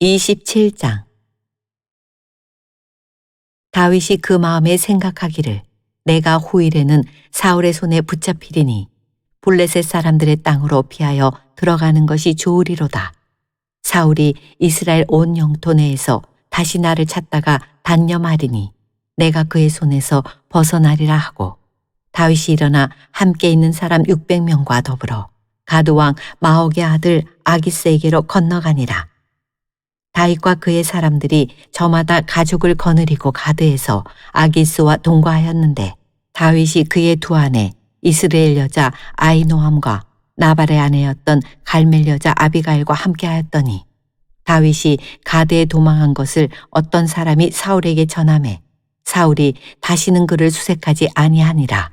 27장 다윗이 그 마음에 생각하기를 내가 후일에는 사울의 손에 붙잡히리니 블레셋 사람들의 땅으로 피하여 들어가는 것이 좋으리로다. 사울이 이스라엘 온 영토 내에서 다시 나를 찾다가 단념하리니 내가 그의 손에서 벗어나리라 하고 다윗이 일어나 함께 있는 사람 600명과 더불어 가드왕 마옥의 아들 아기스에게로 건너가니라. 다윗과 그의 사람들이 저마다 가죽을 거느리고 가드에서 아기스와 동거하였는데 다윗이 그의 두 아내 이스라엘 여자 아이노함과 나발의 아내였던 갈멜 여자 아비가일과 함께하였더니 다윗이 가드에 도망한 것을 어떤 사람이 사울에게 전함해 사울이 다시는 그를 수색하지 아니하니라.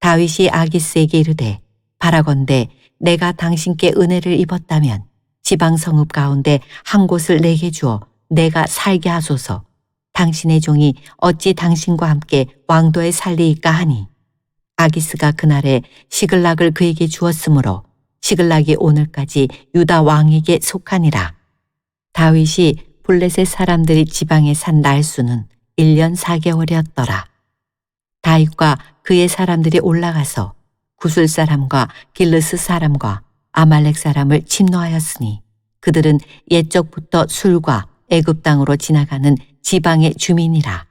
다윗이 아기스에게 이르되 바라건대 내가 당신께 은혜를 입었다면 지방 성읍 가운데 한 곳을 내게 주어 내가 살게 하소서. 당신의 종이 어찌 당신과 함께 왕도에 살리이까 하니. 아기스가 그날에 시글락을 그에게 주었으므로 시글락이 오늘까지 유다 왕에게 속하니라. 다윗이 블레셋 사람들이 지방에 산 날수는 1년 4개월이었더라. 다윗과 그의 사람들이 올라가서 구슬 사람과 길르스 사람과 아말렉 사람을 침노하였으니 그들은 옛적부터 술과 애굽 땅으로 지나가는 지방의 주민이라.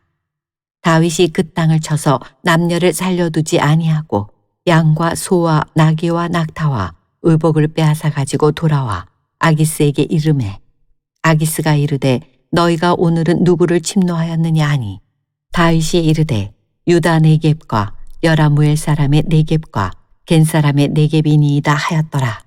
다윗이 그 땅을 쳐서 남녀를 살려두지 아니하고 양과 소와 나귀와 낙타와 의복을 빼앗아 가지고 돌아와 아기스에게 이름해 아기스가 이르되 너희가 오늘은 누구를 침노하였느냐 하니 다윗이 이르되 유다 네겝과 여라무엘 사람의 네겝과 겐 사람의 네겝이니이다 하였더라.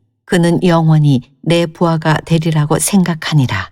그는 영원히 내 부하가 되리라고 생각하니라.